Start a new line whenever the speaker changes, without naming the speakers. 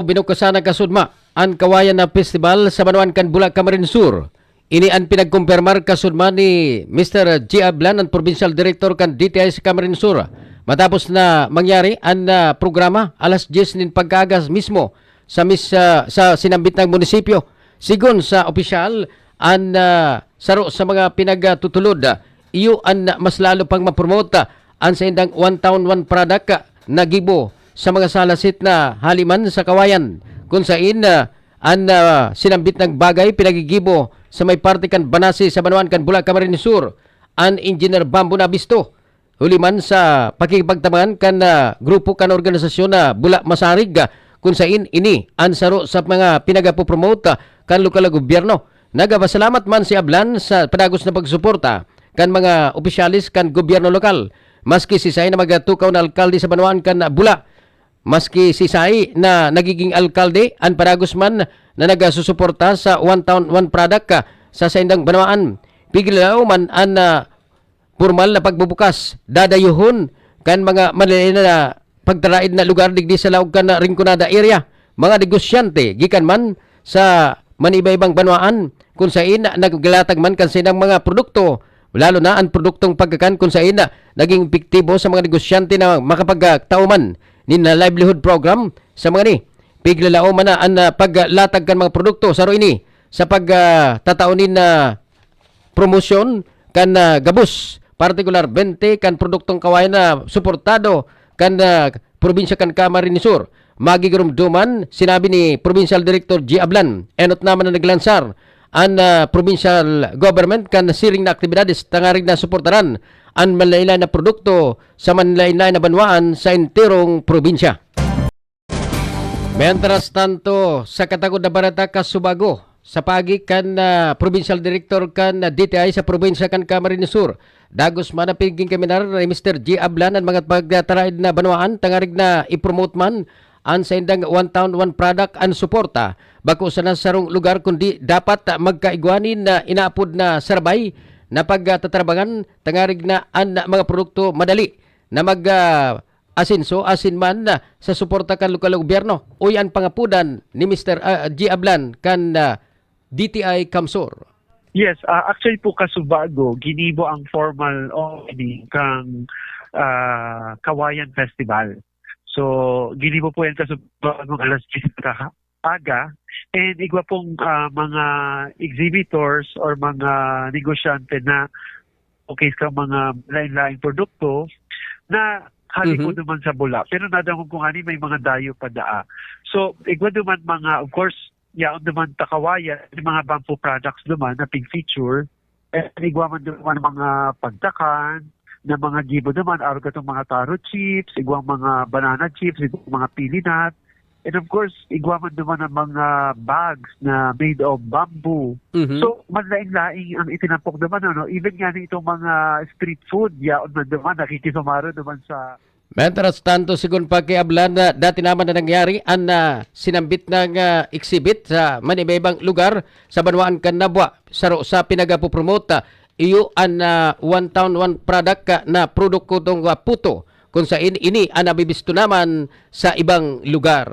Binukasana kasudma ang kawayan na festival sa Banuan kan Bulak Camarines Sur. Ini ang pinagkumpirmar kasudma ni Mr. G. Ablan, ang Provincial Director kan DTI sa Camarines Sur. Matapos na mangyari ang ah, programa alas 10 nin pagkagas mismo sa mis, ah, sa sinambit ng munisipyo. Sigon sa opisyal ang ah, saro sa mga pinagtutulod iyo ang mas lalo pang mapromote ah, ang sa indang one town one product na gibo sa mga salasit na haliman sa kawayan kung saan na ang ah, sinambit ng bagay pinagigibo sa may parte kan Banasi sa Banuan kan Bulak Camarines Sur ang Engineer Bambo Nabisto huliman sa pakikipagtamaan kan ah, grupo kan organisasyon na Bulak Masarig ah, kung saan ini ang saro sa mga pinagapopromote ah, kan lokal na gobyerno. Nagapasalamat man si Ablan sa padagos na pagsuporta kan mga opisyalis kan gobyerno lokal. Maski si Say na magatukaw na alkalde sa Banuan kan Bula maski si Sai na nagiging alkalde ang Paragos man na nagasusuporta sa one town one product ka sa Saindang Banawaan. Piglaw man ang ah, formal na pagbubukas. Dadayuhon kan mga maliliit na pagtaraid na lugar digdi sa laog kan na Rinconada area. Mga negosyante gikan man sa maniba-ibang banwaan kung saan na naggalatag man kan sinang mga produkto lalo na ang produktong pagkakan kung saan na naging epektibo sa mga negosyante na makapagtauman ni na livelihood program sa mga ni. Piglalao man na ang ah, paglatag kan mga produkto. Saro ini sa pagtataunin na promosyon kan ah, gabus. Partikular 20 kan produktong kawayan na suportado kan ah, probinsya kan Camarines Sur magigirum duman sinabi ni Provincial Director G. Ablan enot naman na naglansar ang ah, provincial government kan siring na aktibidades tangarig na suportaran ang manlailay na produkto sa manlailay na banwaan sa enterong probinsya. Mientras tanto, sa Katagod na Barata Kasubago, sa pagi kan na Provincial Director kan na DTI sa probinsya kan Camarines Sur. Dagos man na piging kaminar ni Mr. G. Ablan ang mga pagtataraid na banwaan tangarig na ipromote man ang sa indang one town one product ang suporta bako sa nasarong lugar kundi dapat magkaigwanin na inaapod na sarbay na pagtatrabangan tangarig na ang mga produkto madali na mag ah, asinso asin man na sa suporta kan lokal gobyerno uy ang pangapudan ni Mr. ah, G. Ablan kan ah, DTI Kamsur.
Yes, uh, actually po kasubago, ginibo ang formal opening kang uh, Kawayan Festival. So, ginibo po yan kasubago alas 10 ka aga and igwa pong uh, mga exhibitors or mga negosyante na okay ka mga lain-laing produkto na hali po
Mhm.
naman sa bula. Pero nadamog kung ani may mga dayo pa daa. So, igwa naman mga, of course, yaon naman takawaya, yung mga bamboo products naman na pig feature, eh, igwa man naman mga pagtakan, na mga gibo naman, araw mga taro chips, igwa mga banana chips, igwa mga pili nut, and of course, igwa man naman ang mga bags na made of bamboo.
Mhm.
So, manlaing-laing ang itinampok naman, ano, even nga itong mga street food, yaon man naman, nakikisumaro naman sa
Mientras tanto, sigun pa kay Ablan na dati naman na nangyari ang na sinambit ng ah, exhibit sa manibaybang lugar sa Banwaan Kanabwa sa, sa pinagapopromote iyo ang ah, one town one product ka na produkto tong ah, puto kung sa ini, ini ang nabibisto naman sa ibang lugar.